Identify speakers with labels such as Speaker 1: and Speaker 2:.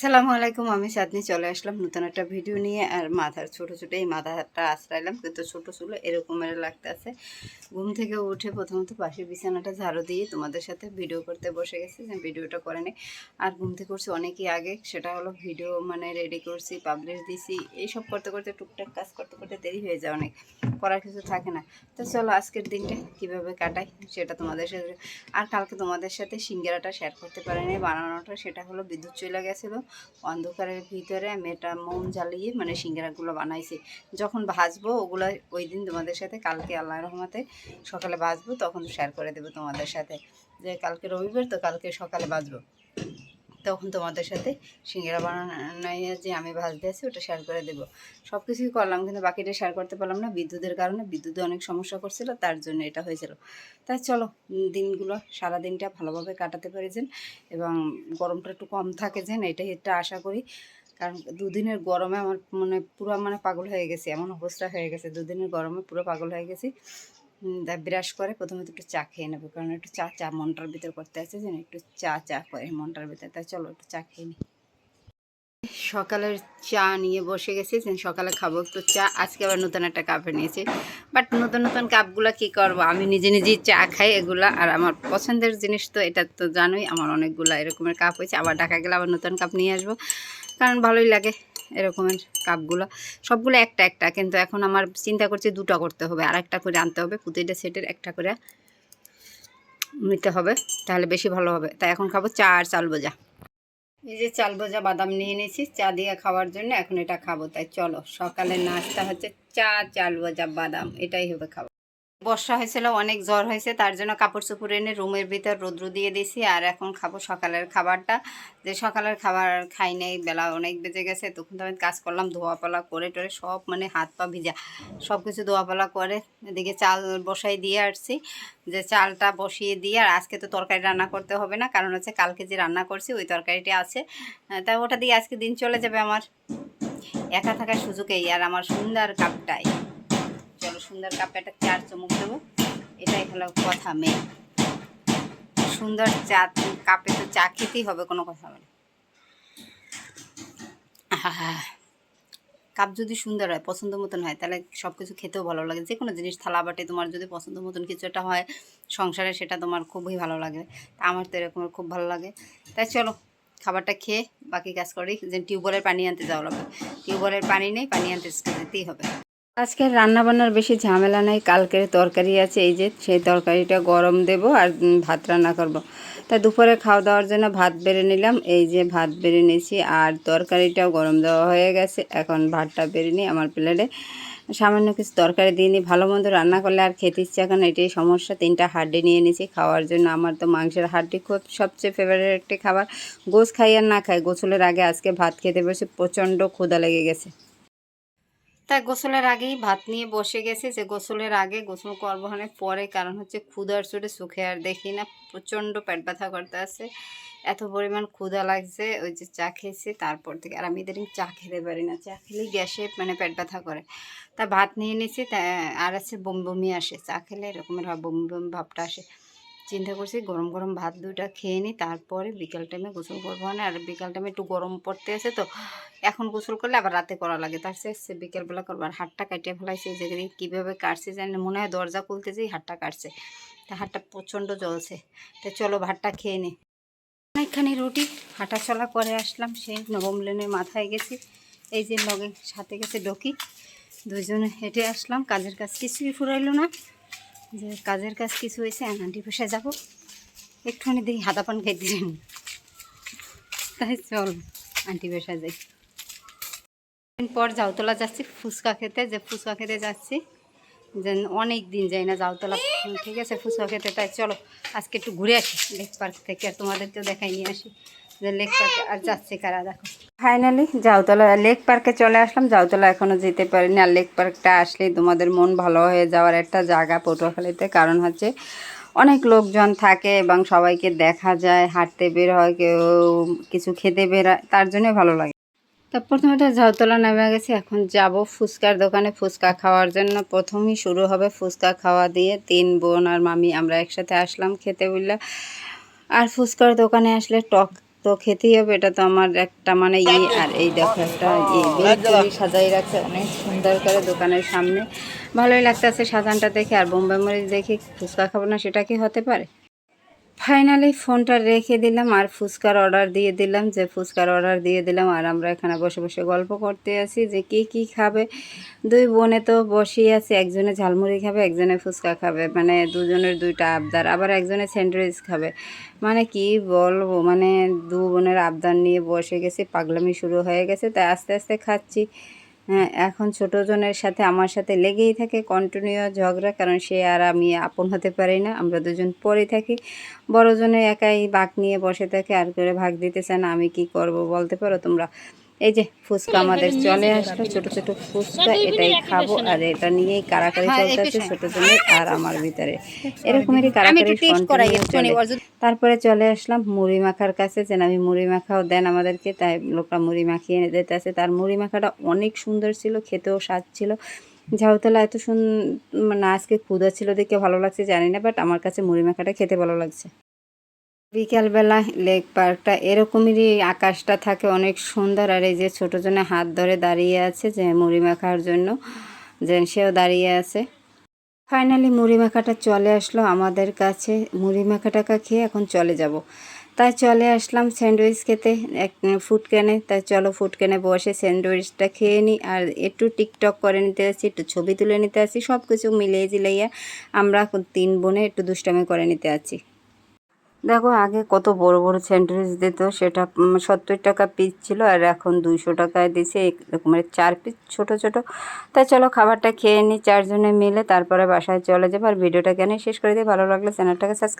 Speaker 1: সালামু আলাইকুম, আমি চাঁদনি চলে আসলাম নতুন একটা ভিডিও নিয়ে। আর মাথার ছোট ছোট এই মাথাটা আশ্রাইলাম কিন্তু ছোট ছোট এরকমের লাগতে আছে ঘুম থেকে উঠে প্রথমত পাশের বিছানাটা ঝাড়ু দিয়ে তোমাদের সাথে ভিডিও করতে বসে গেছি, যে ভিডিওটা করে নি আর ঘুম থেকে করছি অনেকই আগে, সেটা হলো ভিডিও মানে রেডি করছি পাবলিশ দিছি, এইসব করতে করতে টুকটাক কাজ করতে করতে দেরি হয়ে যায় অনেক, করার কিছু থাকে না। তো চলো আজকের দিনটা কীভাবে কাটাই সেটা তোমাদের সাথে আর কালকে তোমাদের সাথে সিঙ্গারাটা শেয়ার করতে পারিনি, বানানোটা, সেটা হলো বিদ্যুৎ চলে গেছিল। অন্ধকারের ভিতরে আমি এটা মোম জ্বালিয়ে মানে সিঙ্গারাগুলো বানাইছি। যখন ভাজবো ওগুলো ওই দিন তোমাদের সাথে, কালকে আল্লাহ রহমতে সকালে ভাজবো, তখন শেয়ার করে দেবো তোমাদের সাথে। যে কালকে রবিবার, তো কালকে সকালে ভাজবো। তখন তোমাদের সাথে সিঙ্গারা বানানো যে আমি ভাজতে আছি ওটা শেয়ার করে দেবো। সব কিছুই করলাম কিন্তু বাকিটা শেয়ার করতে পারলাম না। বিদ্যুতের কারণে বিদ্যুতে অনেক সমস্যা করছিল, তার জন্য এটা হয়েছিল। তাই চলো, দিনগুলো সারা দিনটা ভালোভাবে কাটাতে পেরেছেন এবং গরমটা একটু কম থাকে যেন, এটাই একটা আশা করি। কারণ দুদিনের গরমে আমার মানে পুরো মানে পাগল হয়ে গেছে, এমন অবস্থা হয়ে গেছে। দুদিনের গরমে পুরো পাগল হয়ে গেছি। তাই করে প্রথমে তো একটু চা খেয়ে নেব, কারণ একটু চা চা মনটার ভিতর করতে আছে যেন একটু চা চা করে মনটার ভিতর। তাই চলো একটু চা খেয়ে নিই সকালের চা নিয়ে বসে গেছি সকালে খাব একটু চা, আজকে আবার নতুন একটা কাপে নিয়েছি। বাট নতুন নতুন কাপগুলো কি করব? আমি নিজে নিজেই চা খাই এগুলা, আর আমার পছন্দের জিনিস তো এটা তো জানোই, আমার অনেকগুলো এরকমের কাপ হয়েছে। আবার ঢাকা গেলে আবার নতুন কাপ নিয়ে আসব, কারণ ভালোই লাগে। এরকমের কাপগুলো। সবগুলো একটা একটা। কিন্তু এখন আমার চিন্তা করছি দুটো করতে হবে। আর একটা করে আনতে হবে প্রতিটা সেটের একটা করে নিতে হবে, তাহলে বেশি ভালো হবে। তাই এখন খাব চা আর চাল ভাজা। এই যে চাল ভাজা, বাদাম নিয়ে নিয়েছি, চা দিয়ে খাওয়ার জন্য এখন এটা খাব। তাই চলো সকালে নাস্তা হচ্ছে চা, চাল ভাজা, বাদাম, এটাই হবে খাব বর্ষা হয়েছিল, অনেক জ্বর হয়েছে, তার জন্য কাপড় চোপড় এনে রুমের ভিতর রৌদ্র দিয়ে দিয়েছি আর এখন খাব সকালের খাবারটা। যে সকালের খাবার খাই নাই, বেলা অনেক বেজে গেছে, তখন তো আমি কাজ করলাম, ধোয়াপালা করে টরে সব মানে হাত পা ভিজা সব কিছু ধোয়াপালা করে এদিকে চাল বসাই দিয়ে আসছি। যে চালটা বসিয়ে দিয়ে, আর আজকে তো তরকারি রান্না করতে হবে না, কারণ হচ্ছে কালকে যে রান্না করছি, ওই তরকারিটি আছে। তাই ওটা দিয়ে আজকে দিন চলে যাবে আমার। একা থাকার সুযোগেই, আর আমার সুন্দর কাপটাই। চলো সুন্দর কাপে একটা চার চমক দেবো। এটাই হলো কথা মেয়ে সুন্দর চা, কাপে তো চা খেতেই হবে, কোনো কথা আহা কাপ যদি সুন্দর হয়, পছন্দ মতন হয়, তাহলে সব কিছু খেতেও ভালো লাগে। যে কোনো জিনিস, থালা বাটে তোমার যদি পছন্দ মতন কিছু একটা হয়, সংসারে সেটা তোমার খুবই ভালো লাগে। তা আমার তো এরকম খুব ভালো লাগে। তাই চলো, খাবারটা খেয়ে বাকি কাজ করি যে টিউবওয়েলের পানি আনতে যাওয়া লাগবে টিউবওয়েলের পানি নেই, পানি আনতে যেতেই হবে। আজকে রান্না বান্নার বেশি ঝামেলা নেই, কালকের তরকারি আছে, এই যে সেই তরকারিটা গরম দেব আর ভাত রান্না করব। তাই দুপুরে খাওয়া দাওয়ার জন্য ভাত বেড়ে নিলাম, এই যে ভাত বেড়ে নিয়েছি আর তরকারিটাও গরম দেওয়া হয়ে গেছে, এখন ভাতটা বেড়ে নিই আমার প্লেটে। সামান্য কিছু তরকারি দিয়ে নিই, ভালো মন্দ রান্না করলে আর খেতে ইচ্ছে এখন এটাই সমস্যা, তিনটা হাড্ডি নিয়ে নিয়েছি, খাওয়ার জন্য আমার তো মাংসের হাড্ডি খুব সবচেয়ে ফেভারিট একটি খাবার। গোছ খাই আর না খাই গোছলের আগে আজকে ভাত খেতে বসে প্রচণ্ড ক্ষুদা লেগে গেছে। তাই গোসলের আগেই ভাত নিয়ে বসে গেছে যে গোসলের আগে গোসল করব অনেক পরে, কারণ হচ্ছে ক্ষুধার চোটে সুখে আর দেখি না, প্রচণ্ড পেট ব্যথা করতে আছে। এত পরিমাণ ক্ষুধা লাগছে, ওই যে চা খেয়েছি, তারপর থেকে, আর আমি ইদানিং চা খেতে পারি না, চা খেলেই গ্যাসে মানে পেট ব্যথা করে। তা ভাত নিয়ে নিয়েছি আর আছে বমি বমি আসে, চা খেলে এরকমের হয়, বমি বমি ভাবটা আসে। চিন্তা করছি গরম গরম ভাত দুটা খেয়ে নিই তারপরে বিকাল টাইমে গোসল করব না আর বিকাল টাইমে একটু গরম পড়তে আছে তো, এখন গোসল করলে আবার রাতে করা লাগে। তার সে বিকেলবেলা করব আর হাতটা কাটিয়ে ফেলাইছে, যে কীভাবে কাটছে জানি মনে হয় দরজা খুলতে যেই হাতটা কাটছে। তা হাতটা প্রচণ্ড জ্বলছে। তো চলো ভাতটা খেয়ে নি। অনেকখানি রুটি হাঁটা চলা করে আসলাম, সেই নবম লেনের মাথায় গেছি। এই যে লগে সাথে গেছে ডকি দুজনে হেঁটে আসলাম, কাজের কাজ কিছুই ফুরাইলো না। যে কাজের কাজ কিছু হয়েছে আন্টি পেশে যাব। একটুখানি দেখি হাতা পান খাইতে যাই তাই চল, আন্টি পেশা যাই। পর জাউতলা যাচ্ছি, ফুচকা খেতে, যে ফুচকা খেতে যাচ্ছি যে অনেক দিন যাই না জাউতলা। ঠিক আছে, ফুচকা খেতে, তাই চলো, আজকে একটু ঘুরে আসি পার্ক থেকে, আর তোমাদেরকেও দেখাই নিয়ে আসি। যে লেক পার্কে আর যাচ্ছে কারা, দেখো। ফাইনালি জাউতলা লেক পার্কে চলে আসলাম। জাউতলা এখনও যেতে পারিনি, আর লেক পার্কটা আসলে তোমাদের মন ভালো হয়ে যাওয়ার একটা জায়গা পটুয়াখালীতে। কারণ হচ্ছে অনেক লোকজন থাকে এবং সবাইকে দেখা যায়, হাঁটতে বের হয়, কেউ কিছু খেতে বের হয়, তার জন্যই ভালো লাগে। তা প্রথমে তো ঝাউতলা নেমে গেছি, এখন যাব ফুচকার দোকানে ফুচকা খাওয়ার জন্য। প্রথমেই শুরু হবে ফুচকা খাওয়া দিয়ে তিন বোন আর মামি, আমরা একসাথে আসলাম খেতে বললে। আর ফুচকার দোকানে আসলে টক তো খেতেই হবে এটা তো আমার একটা মানে ই আর এই দেখো একটা ই বেল সাজাই রাখছে অনেক সুন্দর করে দোকানের সামনে। ভালোই লাগতেছে সাজানটা দেখে আর বোম্বাই মরিচ দেখে ফুচকা খাব না সেটা কি হতে পারে? ফাইনালি ফোনটা রেখে দিলাম আর ফুচকার অর্ডার দিয়ে দিলাম। যে ফুচকার অর্ডার দিয়ে দিলাম আর আমরা এখানে বসে বসে গল্প করতে আছি যে কে কী খাবে। দুই বোনে তো বসেই আছে, একজনে ঝালমুড়ি খাবে, একজনে ফুচকা খাবে। মানে দুজনের দুইটা আবদার, আবার একজনে স্যান্ডউইচ খাবে। মানে কি বলব? মানে দু বোনের আবদার নিয়ে বসে গেছি, পাগলামি শুরু হয়ে গেছে। তাই আস্তে আস্তে খাচ্ছি। হ্যাঁ এখন ছোটোজনের সাথে আমার সাথে লেগেই থাকে কন্টিনিউ ঝগড়া, কারণ সে আর আমি আপন হতে পারি না, আমরা দুজন পরে থাকি। বড়জনে একাই বাঘ নিয়ে বসে থাকে, আর করে ভাগ দিতে চান আমি কি করব বলতে পারো তোমরা? এই যে ফুচকা আমাদের চলে আসলো ছোট ছোট ফুচকা এটাই খাব আর এটা নিয়েই কারাকারি চলতেছে ছোট জনের আর আমার ভিতরে। এরকমই কারাকারি তারপরে চলে আসলাম মুড়ি মাখার কাছে যেন আমি মুড়ি মাখাও দেন আমাদেরকে তাই লোকটা মুড়ি মাখিয়ে এনে দিতে আছে তার মুড়ি মাখাটা অনেক সুন্দর ছিল খেতেও স্বাদ ছিল। ঝাউতলা এত সুন মানে আজকে ক্ষুদা ছিল দেখে ভালো লাগছে জানি না বাট আমার কাছে মুড়ি মাখাটা খেতে ভালো লাগছে। বিকালবেলা লেক পার্কটা এরকমই আকাশটা থাকে অনেক সুন্দর। আর এই যে ছোটো জনে হাত ধরে দাঁড়িয়ে আছে যে মুড়ি মাখার জন্য, যে সেও দাঁড়িয়ে আছে। ফাইনালি মুড়ি মাখাটা চলে আসলো আমাদের কাছে। মুড়ি মাখাটাকা খেয়ে এখন চলে যাব। তাই চলে আসলাম স্যান্ডউইচ খেতে, এক ফুড ক্যানে তাই চলো ফুড ক্যানে বসে স্যান্ডউইচটা খেয়ে নিই। আর একটু টিকটক করে নিতে আসি, একটু ছবি তুলে নিতে আসি সব কিছু মিলিয়ে জিলাইয়া আমরা তিন বোনে একটু দুষ্টামি করে নিতে আছি দেখো, আগে কত বড় বড় স্যান্ডউইচ দিত, সেটা সত্তর টাকা পিস ছিল, আর এখন দুইশো টাকায় দিছে এরকমের চার পিস ছোট ছোট। তাই চলো, খাবারটা খেয়ে নিই, চারজনে মিলে, তারপরে বাসায় চলে যাব, আর ভিডিওটা কেন শেষ করে দিই। ভালো লাগলে চ্যানেলটাকে সাবস্ক্রাইব